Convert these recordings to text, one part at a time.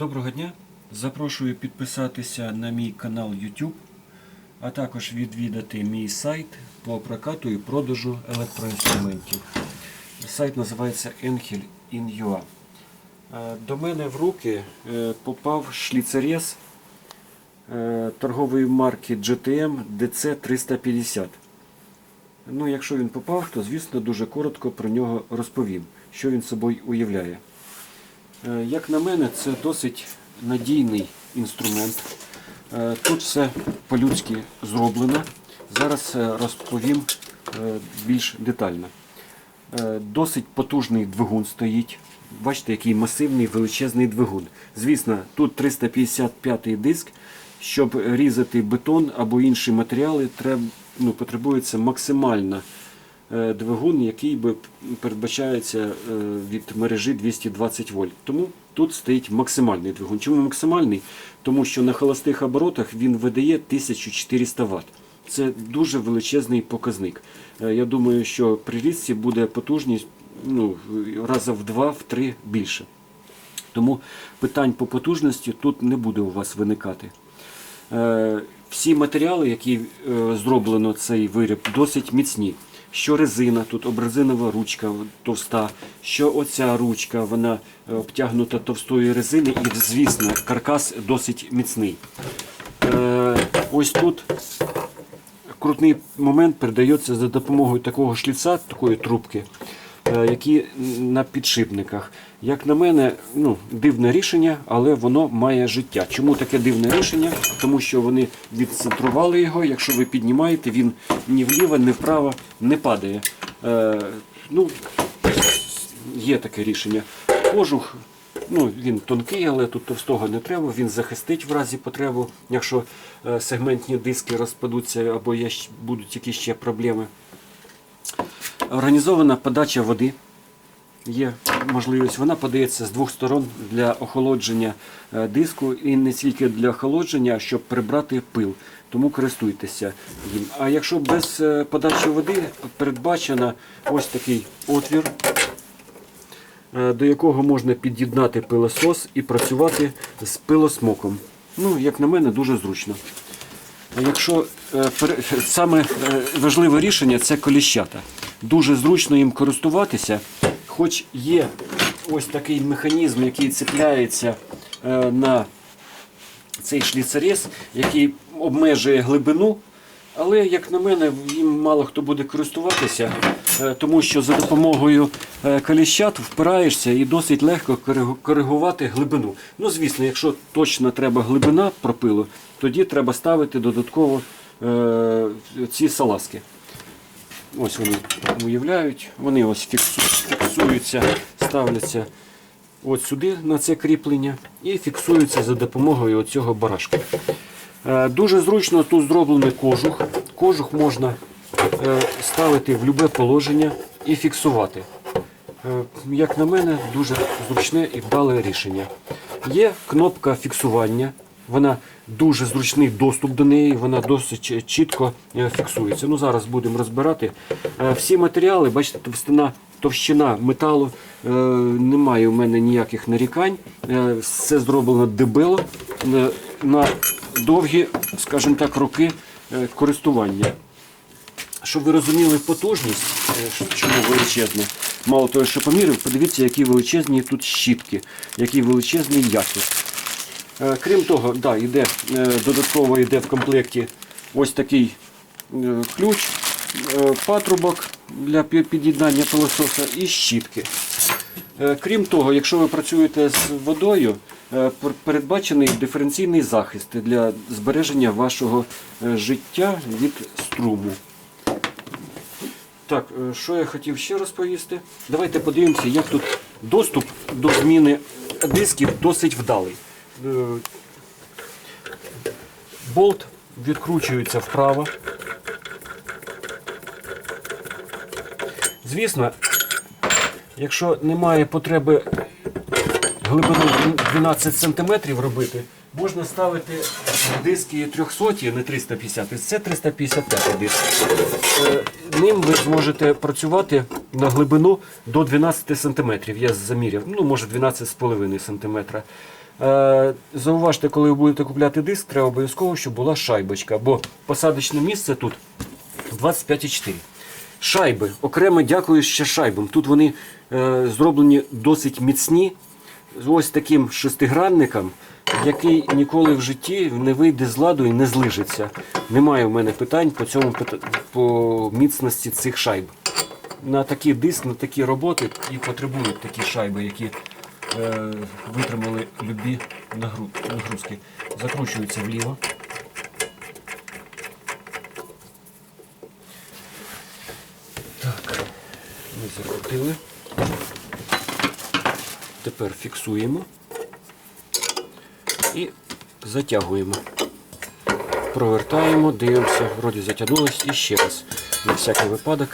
Доброго дня! Запрошую підписатися на мій канал YouTube, а також відвідати мій сайт по прокату і продажу електроінструментів. Сайт називається Angel in UA. Е, До мене в руки е, попав шліцерез е, торгової марки GTM DC350. Ну, якщо він попав, то звісно дуже коротко про нього розповім, що він собою уявляє. Е, Як на мене, це досить надійний інструмент. Е, Тут все по-людськи зроблено. Зараз е, розповім більш детально. Досить потужний двигун стоїть. Бачите, який масивний величезний двигун. Звісно, тут 355 диск. Щоб різати бетон або інші матеріали, треба, ну, потребується максимально е, двигун, який би передбачається е, від мережі 220 вольт. Тому тут стоїть максимальний двигун. Чому максимальний? Тому що на холостих оборотах він видає 1400 Вт. Це дуже величезний показник. Е, Я думаю, що при різці буде потужність ну, раза в два, в три більше. Тому питань по потужності тут не буде у вас виникати. Е, Всі матеріали, які е, зроблено цей виріб, досить міцні. Що резина, тут обрезинова ручка товста, що оця ручка, вона е, обтягнута товстої резини, і, звісно, каркас досить міцний. Е, Ось тут крутний момент передається за допомогою такого шліца, такої трубки, які на підшипниках. Як на мене, ну, дивне рішення, але воно має життя. Чому таке дивне рішення? Тому що вони відцентрували його. Якщо ви піднімаєте, він ні вліво, ні вправо не падає. Е, ну, є таке рішення. Кожух, ну, він тонкий, але тут товстого не треба. Він захистить в разі потреби, якщо е, сегментні диски розпадуться або є, будуть якісь ще проблеми. Організована подача води. Є можливість, вона подається з двох сторон для охолодження е, диску і не тільки для охолодження, щоб прибрати пил. Тому користуйтеся їм. А якщо без е, подачі води передбачено ось такий отвір, е, до якого можна під'єднати пилосос і працювати з пилосмоком. Ну, як на мене, дуже зручно. Якщо саме важливе рішення це коліщата. Дуже зручно їм користуватися, хоч є ось такий механізм, який цепляється е, на цей шліцерез, який обмежує глибину. Але, як на мене, їм мало хто буде користуватися, е, тому що за допомогою е, коліщат впираєшся і досить легко коригувати глибину. Ну, звісно, якщо точно треба глибина пропилу, тоді треба ставити додатково ці салазки. Ось вони уявляють, вони ось фіксуються, ставляться от сюди на це кріплення і фіксуються за допомогою цього барашка. Е, Дуже зручно тут зроблений кожух. Кожух можна е, ставити в будь-яке положення і фіксувати. Е, Як на мене, дуже зручне і вдале рішення. Є кнопка фіксування. Вона дуже зручний доступ до неї, вона досить чітко е, фіксується. Ну, зараз будемо розбирати. Е, Всі матеріали, бачите, товстина, товщина металу, е, немає у мене ніяких нарікань. Е, Все зроблено дебело е, на довгі, скажімо так, роки е, користування. Щоб ви розуміли потужність, е, чому величезне, мало того, що поміряв, подивіться, які величезні тут щітки, який величезний якір. Е, Крім того, да, йде, е, додатково йде в комплекті ось такий е, ключ, патрубок для під'єднання пилососа і щітки. Крім того, якщо ви працюєте з водою, передбачений диференційний захист для збереження вашого життя від струму. Так, що я хотів ще розповісти? Давайте подивимося, як тут доступ до зміни дисків досить вдалий. Е, Болт відкручується вправо. Звісно, якщо немає потреби глибину 12 см робити, можна ставити диски 300, не 350, це 355 диск. Е, Ним ви зможете працювати на глибину до 12 см. Я заміряв, ну може 12,5 см. Е, Зауважте, коли ви будете купляти диск, треба обов'язково, щоб була шайбочка, бо посадочне місце тут 25,4. Шайби. Окремо дякую ще шайбам. Тут вони е, зроблені досить міцні, ось таким шестигранником, який ніколи в житті не вийде з ладу і не злижиться. Немає в мене питань по цьому по міцності цих шайб. На такий диск, на такі роботи і потребують такі шайби, які витримали любі нагрузки. Закручуються вліво. Так, ми закрутили. Тепер фіксуємо і затягуємо. Провертаємо, дивимося, вроді затягнулось і ще раз. На всякий випадок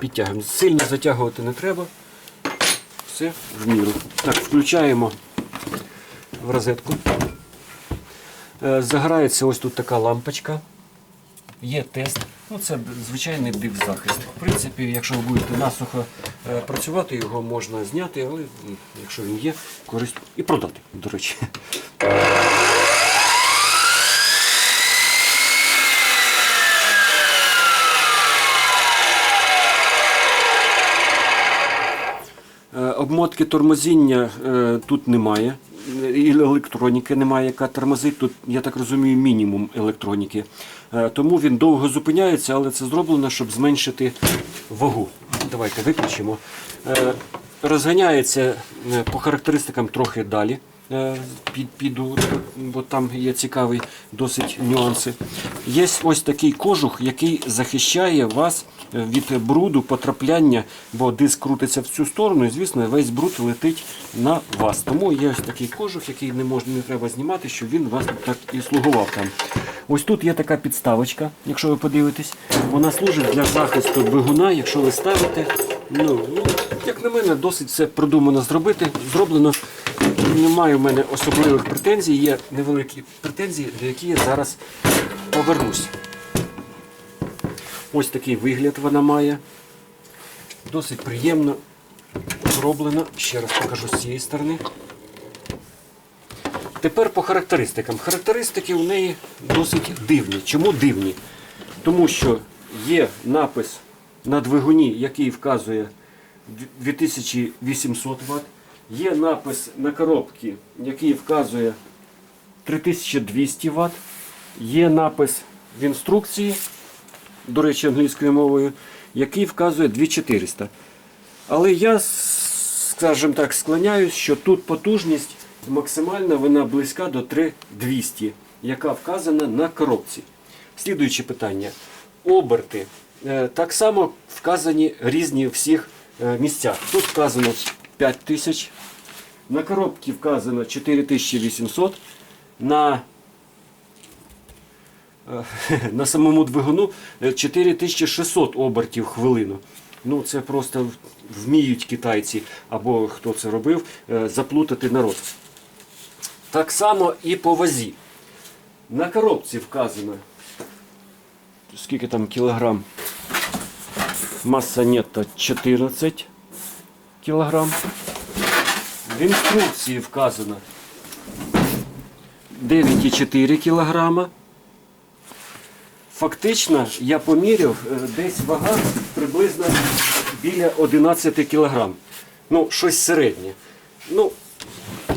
підтягуємо. Сильно затягувати не треба. Все в міру. Так, включаємо в розетку. Заграється Загорається ось тут така лампочка. Є тест. Ну, це звичайний див-захист. В принципі, якщо ви будете насухо е, працювати, його можна зняти, але якщо він є, користь і продати, до речі. Обмотки тормозіння е, тут немає. І електроніки немає, яка тормозить. Тут, я так розумію, мінімум електроніки. Е, Тому він довго зупиняється, але це зроблено, щоб зменшити вагу. Давайте виключимо. Е, Розганяється е, по характеристикам трохи далі. Е, Піду, бо там є цікаві досить нюанси. Є ось такий кожух, який захищає вас е, від бруду, потрапляння, бо диск крутиться в цю сторону, і звісно, весь бруд летить на вас. Тому є ось такий кожух, який не можна, не треба знімати, щоб він вас так і слугував там. Ось тут є така підставочка, якщо ви подивитесь, вона служить для захисту двигуна, якщо ви ставите. Ну, ну, як на мене, досить все продумано зробити. Зроблено. Немає в мене особливих претензій, є невеликі претензії, до які я зараз повернусь. Ось такий вигляд вона має. Досить приємно зроблено. Ще раз покажу з цієї сторони. Тепер по характеристикам. Характеристики у неї досить дивні. Чому дивні? Тому що є напис на двигуні, який вказує 2800 Вт. Є напис на коробці, який вказує 3200 Вт. Є напис в інструкції, до речі, англійською мовою, який вказує 2400. Але я, скажімо так, склоняюсь, що тут потужність максимальна вона близька до 3200, яка вказана на коробці. Слідуюче питання. Оберти. Е, Так само вказані різні в всіх е, місцях. Тут вказано 5000, на коробці вказано 4800, на на самому двигуну е, 4600 обертів в хвилину. Ну, це просто вміють китайці або хто це робив, е, заплутати народ. Так само і по вазі. На коробці вказано, скільки там кілограм. Маса нетто 14 кілограм. В інструкції вказано 9,4 кілограма. Фактично, я поміряв, е, десь вага приблизно біля 11 кг. Ну, щось середнє. Ну,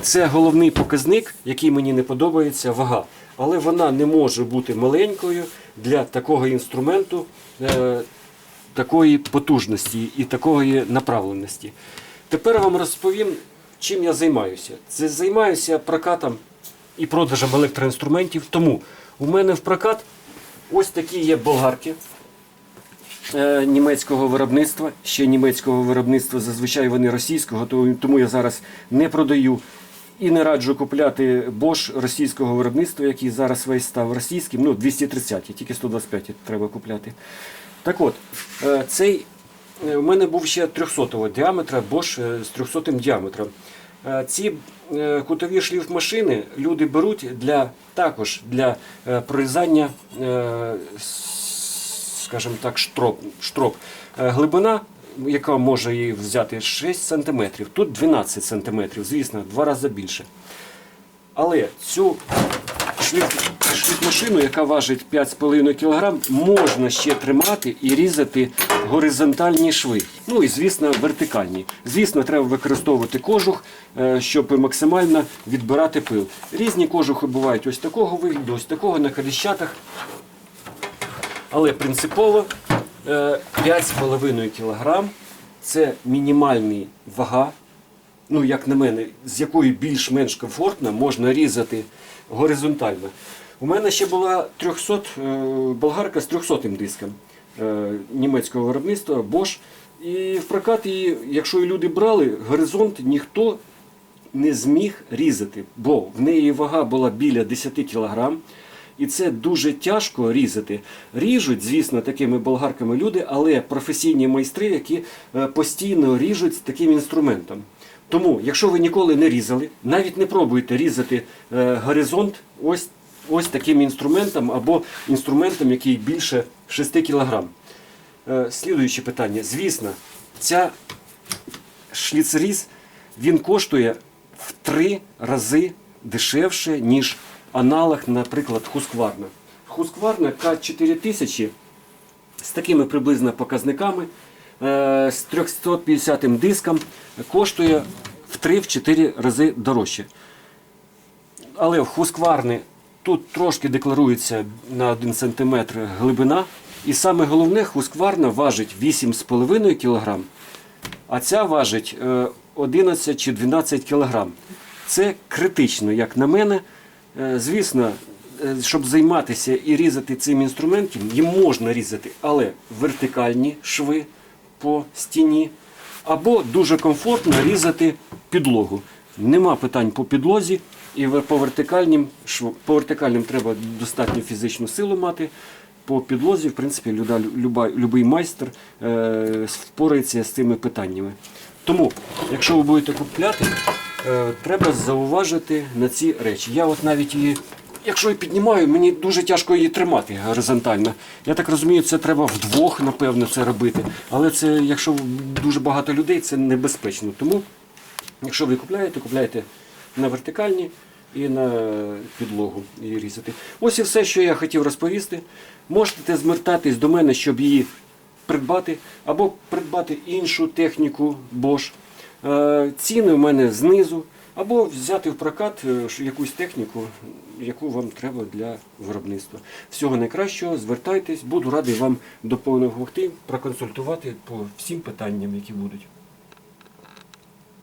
це головний показник, який мені не подобається, вага. Але вона не може бути маленькою для такого інструменту, е, такої потужності і такої направленості. Тепер вам розповім, чим я займаюся. Це займаюся прокатом і продажем електроінструментів. Тому у мене в прокат ось такі є болгарки е, німецького виробництва. Ще німецького виробництва, зазвичай вони російського, тому я зараз не продаю. І не раджу купляти Bosch російського виробництва, який зараз весь став російським. Ну, 230, тільки 125 треба купляти. Так от, е, цей е, у мене був ще 300 діаметра, Bosch з 300 діаметром. Е, Ці е, кутові шліфмашини люди беруть для, також для е, прорізання, скажімо так, штроп. штроп. Глибина яка може її взяти 6 см, тут 12 см, звісно, в два рази більше. Але цю шліф, шліфмашину, яка важить 5,5 кг, можна ще тримати і різати горизонтальні шви. Ну і, звісно, вертикальні. Звісно, треба використовувати кожух, е, щоб максимально відбирати пил. Різні кожухи бувають ось такого вигляду, ось такого на коліщатах. Але принципово е, 5,5 кг це мінімальний вага ну, як на мене, з якою більш-менш комфортно можна різати горизонтально. У мене ще була 300, е, болгарка з 300 диском е, німецького виробництва Bosch. І в прокат її, якщо і люди брали, горизонт ніхто не зміг різати, бо в неї вага була біля 10 кг. І це дуже тяжко різати. Ріжуть, звісно, такими болгарками люди, але професійні майстри, які е, постійно ріжуть з таким інструментом. Тому, якщо ви ніколи не різали, навіть не пробуйте різати е, горизонт ось, ось таким інструментом або інструментом, який більше 6 кг. Е, слідуюче питання. Звісно, ця шліцеріз він коштує в три рази дешевше, ніж аналог, наприклад, Husqvarna. Husqvarna К4000 з такими приблизно показниками, е, з 350 диском, коштує в 3-4 рази дорожче. Але в Husqvarna тут трошки декларується на 1 см глибина. І саме головне, Husqvarna важить 8,5 кг, а ця важить е, 11 чи 12 кг. Це критично, як на мене. Е, Звісно, е, щоб займатися і різати цим інструментом, їм можна різати, але вертикальні шви по стіні, або дуже комфортно різати підлогу. Нема питань по підлозі, і по вертикальним, по вертикальним треба достатньо фізичну силу мати. По підлозі, в принципі, люда, люба, любий майстер е, впорається з цими питаннями. Тому, якщо ви будете купляти, е, треба зауважити на ці речі. Я от навіть її, якщо її піднімаю, мені дуже тяжко її тримати горизонтально. Я так розумію, це треба вдвох, напевно, це робити. Але це, якщо дуже багато людей, це небезпечно. Тому, якщо ви купляєте, купляйте на вертикальні і на підлогу її різати. Ось і все, що я хотів розповісти. Можете звертатись до мене, щоб її придбати, або придбати іншу техніку Bosch. Е, Ціни в мене знизу, або взяти в прокат е, якусь техніку, яку вам треба для виробництва. Всього найкращого, звертайтесь, буду радий вам допомогти, проконсультувати по всім питанням, які будуть.